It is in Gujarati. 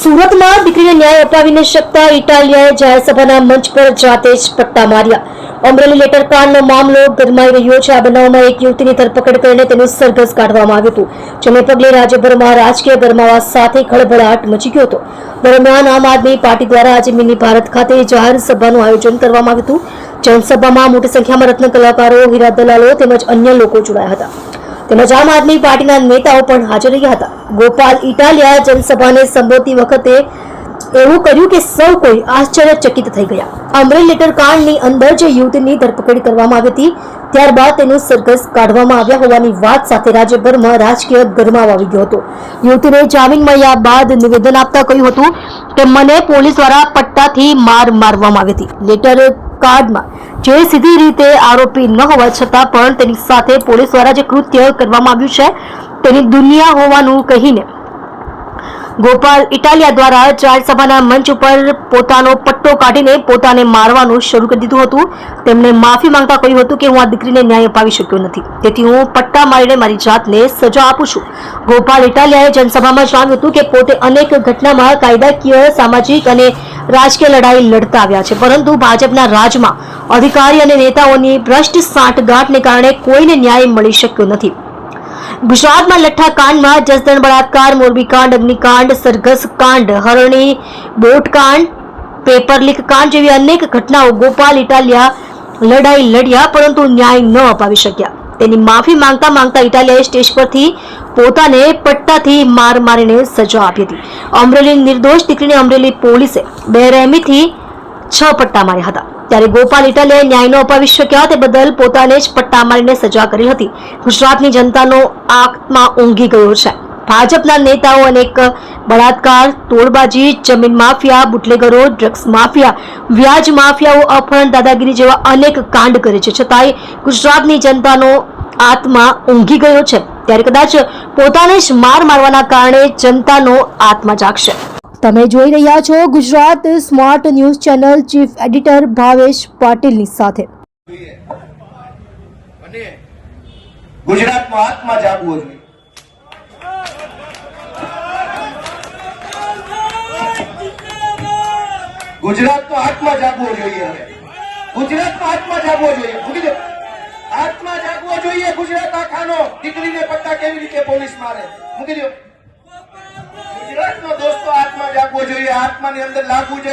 સુરતમાં દીકરીને ન્યાય અપાવીને શકતા ઇટાલિયાએ જાહેરસભાના મંચ પર જાતે જ પટ્ટા માર્યા. અમરેલી લેટર કાંડનો મામલો ગરમાઈ રહ્યો છે. આ બનાવમાં એક યુવતીની ધરપકડ કરીને તેનું સરઘસ કાઢવામાં આવ્યું હતું. જેને પગલે રાજ્યભરમાં રાજકીય ગરમાવા સાથે ખળભળાટ મચી ગયો હતો. દરમિયાન આમ આદમી પાર્ટી દ્વારા આજે મિની ભારત ખાતે જાહેર સભાનું આયોજન કરવામાં આવ્યું હતું. જનસભામાં મોટી સંખ્યામાં રત્ન કલાકારો હીરા દલાલો તેમજ અન્ય લોકો જોડાયા હતા. તેમજ આમ આદમી પાર્ટીના નેતાઓ પણ હાજર રહ્યા હતા. ગોપાલ ઇટાલિયા જનસભાને સંબોધતી વખતે એવું કર્યું કે સૌ કોઈ આશ્ચર્યચકિત થઈ ગયા. અમરેલી લેટર કાંડની અંદર જે યુવતીની ધરપકડ કરવામાં આવી હતી, ત્યારબાદ તેનું સરઘસ કાઢવામાં આવ્યા હોવાની વાત સાથે રાજ્યભરમાં રાજકીય ગરમાવ આવી ગયો હતો. યુવતીને જામીન મળ્યા બાદ નિવેદન આપતા કહ્યું હતું કે, મને પોલીસ દ્વારા પટ્ટાથી માર મારવામાં આવી હતી. લેટર કાર્ડમાં જે સીધી રીતે આરોપી ન હોવા છતાં પણ તેની સાથે પોલીસ દ્વારા જે કૃત્ય કરવામાં આવ્યું છે, તેની દુનિયા હોવાનું કહીને ગોપાલ ઇટાલિયા દ્વારા જાહેર મંચ ઉપર પોતાનો પટ્ટો કાઢીને પોતાને મારવાનું શરૂ કરી દીધું હતું. તેમણે માફી માંગતા કહ્યું હતું કે હું આ દીકરીને ન્યાય અપાવી શક્યો નથી. તેથી હું પટ્ટા મારીને મારી જાતને સજા આપું છું. ગોપાલ ઇટાલિયાએ જનસભામાં જણાવ્યું હતું કે પોતે અનેક ઘટનામાં કાયદાકીય, સામાજિક અને રાજકીય લડાઈ લડતા આવ્યા છે. પરંતુ ભાજપના રાજમાં અધિકારી અને નેતાઓની ભ્રષ્ટ સાંઠગાંઠને કારણે કોઈને ન્યાય મળી શક્યો નથી. ગુજરાતમાં લઠ્ઠા કાંડમાં જસદણ બળાત્કાર મોરબી કાંડ અગ્નિકાંડ, સરઘસ કાંડ, હરણી બોટ કાંડ પેપર લીક કાંડ જેવી અનેક ઘટનાઓ ગોપાલ, ઇટાલિયા, લડાઈ લડ્યા પરંતુ ન્યાય ન અપાવી શક્યા. તેની માફી માંગતા માંગતા ઇટાલિયાએ સ્ટેજ પરથી પોતાને પટ્ટાથી માર મારીને સજા આપી હતી. અમરેલી નિર્દોષ દીકરીને અમરેલી પોલીસે બેરહેમીથી છ પટ્ટા માર્યા હતા. ત્યારે ગોપાલ ઇટલે ન્યાય ન અપાવી તે બદલ પોતાને જ પટ્ટા મારીને સજા કરી હતી. ગુજરાતની જનતાનો આત્મા ઊંઘી ગયો છે. ભાજપના નેતાઓ અનેક બળાત્કાર તોડબાજી જમીન માફિયા, બુટલેગરો, ડ્રગ્સ માફિયા, વ્યાજ માફિયાઓ, અપહરણ, દાદાગીરી જેવા અનેક કાંડ કરે છે. છતાંય ગુજરાતની જનતાનો આત્મા ઊંઘી ગયો છે. ત્યારે કદાચ પોતાને જ માર મારવાના કારણે જનતાનો આત્મા જાગશે. તમે જોઈ રહ્યા છો Gujarat smart news channel chief editor Bhavesh પાટીલની સાથે. અને ગુજરાતનો આત્મા જાગવો જોઈએ. ગુજરાતનો આત્મા જાગવો જોઈએ હવે. ગુજરાતનો આત્મા જાગવો જોઈએ. મૂકી દો. આત્મા જાગવો જોઈએ ગુજરાત આખાનો. દીકરીને પટ્ટા કેવી રીતે પોલીસ મારે? મૂકી દો. ગુજરાતનો દોસ્તો આત્મા જાગવો જોઈએ આત્માની અંદર લાગવું છે